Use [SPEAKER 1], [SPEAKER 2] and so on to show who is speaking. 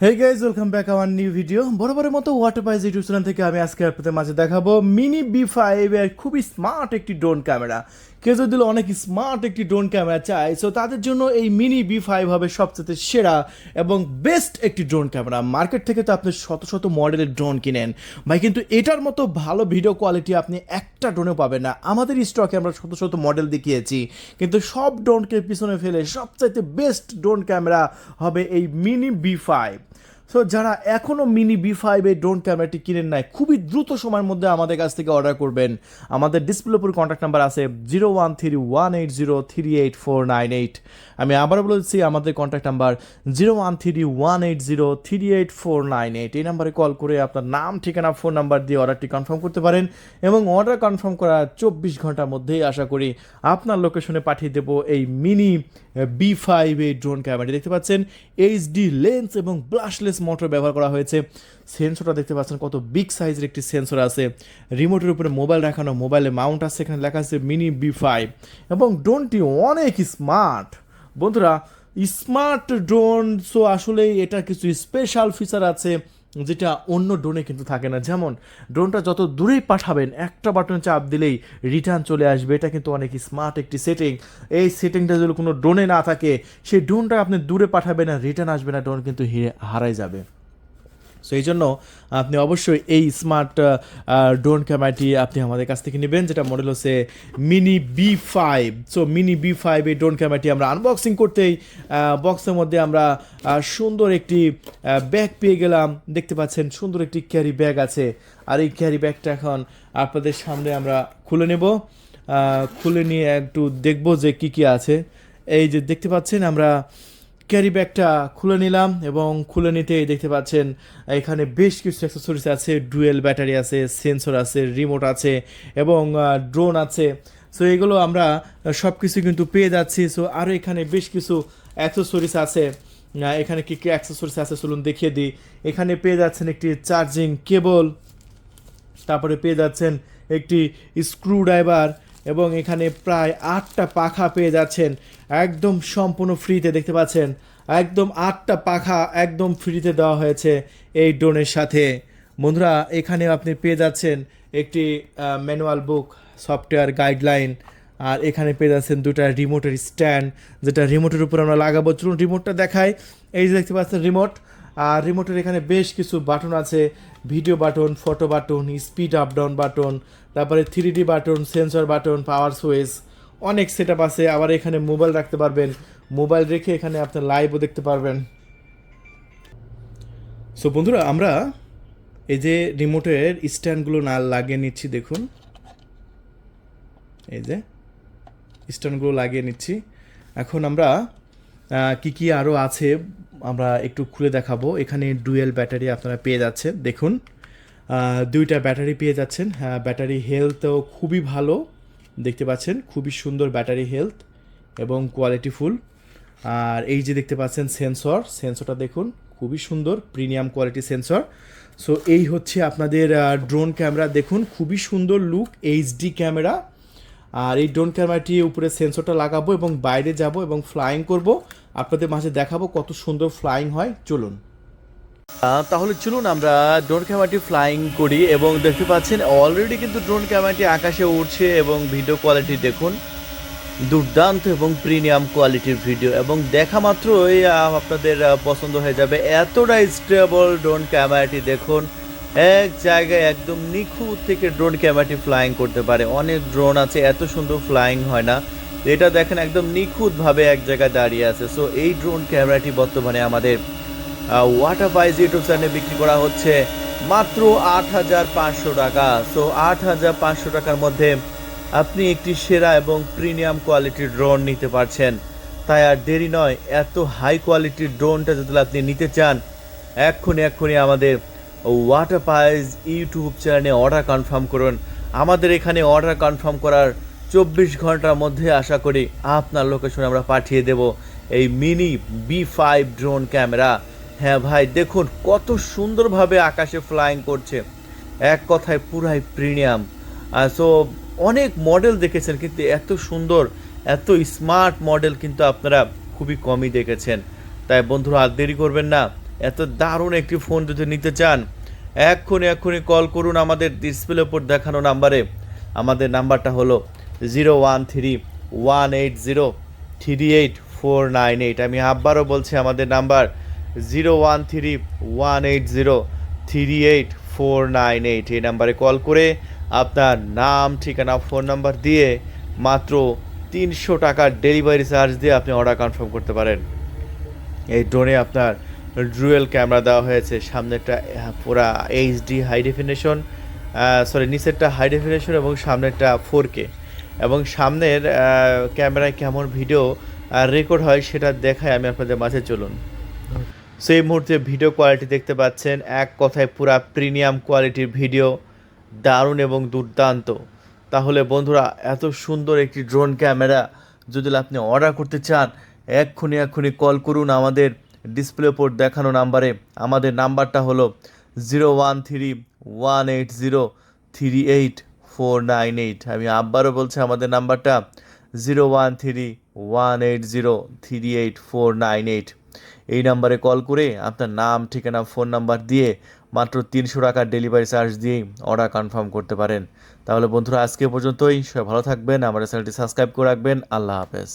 [SPEAKER 1] হে guys welcome back আমার new video বরাবরের মতো ওয়াটার পাইজ ইউটিউব চ্যানেল থেকে আমি আজকে আপনাদের মাঝে দেখাবো মিনি বি ফাইভ এর খুবই স্মার্ট একটি ড্রোন ক্যামেরা কেউ যদি অনেক স্মার্ট একটি ড্রোন ক্যামেরা চায় সো তাদের জন্য এই মিনি বি ফাইভ হবে সবচেয়ে সেরা এবং বেস্ট একটি ড্রোন ক্যামেরা মার্কেট থেকে তো আপনি শত শত মডেলের ড্রোন কিনেন। ভাই, কিন্তু এটার মতো ভালো ভিডিও কোয়ালিটি আপনি একটা ড্রোনেও পাবেন না। আমাদের স্টকে আমরা শত শত মডেল দেখিয়েছি, কিন্তু সব ড্রোনকে পিছনে ফেলে সবচাইতে বেস্ট ড্রোন ক্যামেরা হবে এই মিনি বি ফাইভ সো যারা এখনও মিনি বি ফাইভ এই ড্রোন ক্যামেরাটি কিনেন নাই, খুবই দ্রুত সময়ের মধ্যে আমাদের কাছ থেকে অর্ডার করবেন। আমাদের ডিসপ্লে উপর কন্ট্যাক্ট নাম্বার আছে zero one three one eight zero three eight four nine eight আমি আবার বলেছি আমাদের contact number zero one three one eight zero three eight four nine eight এই নাম্বারে কল করে আপনার নাম, ঠিকানা ফোন নাম্বার দিয়ে অর্ডারটি কনফার্ম করতে পারেন এবং অর্ডার কনফার্ম করার চব্বিশ ঘণ্টার মধ্যেই আশা করি আপনার লোকেশনে পাঠিয়ে দেবো এই মিনি বি ফাইভ এই ড্রোন ক্যামেরাটি দেখতে পাচ্ছেন এইচডি লেন্স এবং ব্লাশলেস মোটর ব্যবহার করা হয়েছে। সেন্সরটা দেখতে পাচ্ছেন কত বিগ সাইজের একটি সেন্সর আছে। রিমোটের উপরে মোবাইল রাখানো, মোবাইলে মাউন্ট আছে, এখানে লেখা আছে মিনি বি ফাইভ এবং ড্রোনটি অনেক স্মার্ট। বন্ধুরা, স্মার্ট ড্রোন, সো আসলে এটা কিছু স্পেশাল ফিচার আছে। যেটা অন্য ড্রোনে কিন্তু থাকে না। যেমন ড্রোনটা যত দূরেই পাঠাবেন, একটা বাটন চাপ দিলেই রিটার্ন চলে আসবে। এটা কিন্তু অনেক স্মার্ট একটি সেটিং এই সেটিংটা যদি কোনো ড্রোনে না থাকে, সেই ড্রোনটা আপনি দূরে পাঠাবেন আর রিটার্ন আসবে না ড্রোন কিন্তু হিরে- হারাই যাবে। সো এই জন্য আপনি অবশ্যই এই স্মার্ট ড্রোন ক্যামেরাটি আপনি আমাদের কাছ থেকে নেবেন, যেটা মডেল হচ্ছে mini B five so mini B five এই ড্রোন ক্যামেরাটি আমরা আনবক্সিং করতেই বক্সের মধ্যে আমরা সুন্দর একটি ব্যাগ পেয়ে গেলাম। দেখতে পাচ্ছেন সুন্দর একটি ক্যারি ব্যাগ আছে। আর এই ক্যারি ব্যাগটা এখন আপনাদের সামনে আমরা খুলে নেব। খুলে নিয়ে একটু দেখব যে কি কি আছে। এই যে দেখতে পাচ্ছেন আমরা ক্যারি ব্যাগটা খুলে নিলাম এবং খুলে নিতেই দেখতে পাচ্ছেন, এখানে বেশ কিছু অ্যাক্সেসরিজ আছে, ডুয়েল ব্যাটারি আছে, সেন্সর আছে, রিমোট আছে এবং ড্রোন আছে। সো এগুলো আমরা সব কিছু কিন্তু পেয়ে যাচ্ছি। সো আরও এখানে বেশ কিছু অ্যাক্সেসরিজ আছে। এখানে কী কী অ্যাক্সেসরিজ আছে চলুন দেখিয়ে দিই। এখানে পেয়ে যাচ্ছেন একটি চার্জিং কেবল তারপরে পেয়ে যাচ্ছেন একটি স্ক্রু ড্রাইভার এবং এখানে প্রায় আটটা পাখা পেয়ে যাচ্ছেন। একদম সম্পূর্ণ ফ্রিতে দেখতে পাচ্ছেন। একদম আটটা পাখা একদম ফ্রিতে দেওয়া হয়েছে এই ড্রোনের সাথে। বন্ধুরা এখানে আপনি পেয়ে যাচ্ছেন একটি ম্যানুয়াল বুক, সফটওয়্যার গাইডলাইন। আর এখানে পেয়ে যাচ্ছেন দুটা রিমোটের স্ট্যান্ড, যেটা রিমোটের উপর আমরা লাগাবো। চলুন রিমোটটা দেখাই। এই যে দেখতে পাচ্ছেন রিমোট। আর রিমোটের এখানে বেশ কিছু বাটন আছে। Video button photo button speed up down button তারপরে three D button sensor button power switch অনেক সেট আপ আছে। আবার এখানে মোবাইল রাখতে পারবেন। মোবাইল রেখে এখানে আপনার লাইভও দেখতে পারবেন। সো বন্ধুরা, আমরা এই যে রিমোটের স্ট্যান্ডগুলো না লাগিয়ে নিচ্ছি, দেখুন। এই যে স্ট্যান্ডগুলো লাগিয়ে নিচ্ছি। এখন আমরা কি কি আরও আছে আমরা একটু খুলে দেখাবো। এখানে ডুয়েল ব্যাটারি আপনারা পেয়ে যাচ্ছেন। দেখুন দুইটা ব্যাটারি পেয়ে যাচ্ছেন। হ্যাঁ ব্যাটারি হেলথও খুবই ভালো। দেখতে পাচ্ছেন, খুবই সুন্দর ব্যাটারি হেলথ এবং কোয়ালিটিফুল আর এই যে দেখতে পাচ্ছেন সেন্সর, সেন্সরটা দেখুন, খুবই সুন্দর, প্রিমিয়াম কোয়ালিটি সেন্সর। সো, এই হচ্ছে আপনাদের ড্রোন ক্যামেরা। দেখুন, খুবই সুন্দর লুক, এইচডি ক্যামেরা। আর এই ড্রোন ক্যামেরাটি উপরে সেন্সরটা লাগাবো এবং বাইরে যাব এবং ফ্লাইং করব। আপনাদের মাঝে দেখাবো কত সুন্দর ফ্লাইং হয়। চলুন। তাহলে চলুন আমরা ড্রোন ক্যামেরাটি ফ্লাইং করি এবং দেখতে পাচ্ছেন অলরেডি কিন্তু ড্রোন ক্যামেরাটি আকাশে উঠছে এবং ভিডিও কোয়ালিটি দেখুন। দুর্দান্ত এবং প্রিমিয়াম কোয়ালিটির ভিডিও এবং দেখা মাত্রই আপনাদের পছন্দ হয়ে যাবে। এতটাই স্টেবল ড্রোন ক্যামেরাটি দেখুন। এক জায়গায় একদম নিখুঁত থেকে ড্রোন ক্যামেরাটি ফ্লাইং করতে পারে। অনেক ড্রোন আছে, এত সুন্দর ফ্লাইং হয় না। এটা দেখেন একদম নিখুঁতভাবে এক জায়গায় দাঁড়িয়ে আছে। সো এই ড্রোন ক্যামেরাটি বর্তমানে আমাদের ওয়াটার পাইজ ইউটিউব চ্যানেলে বিক্রি করা হচ্ছে মাত্র আট হাজার পাঁচশো টাকা। সো আট হাজার পাঁচশো টাকার মধ্যে আপনি একটি সেরা এবং প্রিমিয়াম কোয়ালিটির ড্রোন নিতে পারছেন। তাই আর দেরি নয়, এত হাই কোয়ালিটির ড্রোনটা যদি আপনি নিতে চান, এক্ষুনি এক্ষুনি আমাদের ওয়াটার পাইজ ইউটিউব চ্যানেলে অর্ডার কনফার্ম করুন। আমাদের এখানে অর্ডার কনফার্ম করার চব্বিশ ঘণ্টার মধ্যে আশা করি আপনার লোকেশনে আমরা পাঠিয়ে দেব এই mini B five drone camera হ্যাঁ ভাই, দেখুন কত সুন্দরভাবে আকাশে ফ্লাইং করছে। এক কথায় পুরাই প্রিমিয়াম সো অনেক মডেল দেখেছেন, কিন্তু এত সুন্দর, এত স্মার্ট মডেল কিন্তু আপনারা খুবই কমই দেখেছেন। তাই বন্ধুরা, আর দেরি করবেন না, এত দারুণ একটি ফোন যদি নিতে চান, এক্ষুনি এক্ষুনি কল করুন আমাদের ডিসপ্লে ওপর দেখানো নাম্বারে আমাদের নাম্বারটা হলো zero one three one eight zero three eight four nine eight. আমি আবারও বলছি আমাদের number zero one three one eight zero three eight four nine eight. এই নাম্বারে কল করে আপনার নাম ঠিকানা ফোন নাম্বার দিয়ে মাত্র তিনশো টাকার ডেলিভারি চার্জ দিয়ে আপনি অর্ডার কনফার্ম করতে পারেন। এই ড্রোনে আপনার ড্রুয়েল ক্যামেরা দেওয়া হয়েছে সামনেরটা আহ, পুরা এইচডি হাই ডেফিনেশন সরি নিচেরটা হাই ডেফিনেশন এবং সামনেরটা ফোর কে এবং সামনের ক্যামেরায় কেমন ভিডিও রেকর্ড হয় সেটা দেখায় আমি আপনাদের মাঝে চলুন। সেই মুহূর্তে ভিডিও কোয়ালিটি দেখতে পাচ্ছেন, এক কথায় পুরা প্রিমিয়াম কোয়ালিটির ভিডিও দারুণ এবং দুর্দান্ত। তাহলে বন্ধুরা, এত সুন্দর একটি ড্রোন ক্যামেরা যদি আপনি অর্ডার করতে চান, এক্ষুনি এক্ষুনি কল করুন আমাদের ডিসপ্লে উপর দেখানো নাম্বারে আমাদের নাম্বারটা হলো zero one three one eight zero three eight four nine eight আমি আবারও বলছি, আমাদের নাম্বারটা zero one three one eight zero three eight four nine eight এই নাম্বারে কল করে আপনার নাম, ঠিকানা, ফোন নাম্বার দিয়ে মাত্র তিনশো টাকার ডেলিভারি চার্জ দিয়েই অর্ডার কনফার্ম করতে পারেন। তাহলে বন্ধুরা, আজকে পর্যন্তই। সবাই ভালো থাকবেন। আমার চ্যানেলটি সাবস্ক্রাইব করে রাখবেন। আল্লাহ হাফেজ।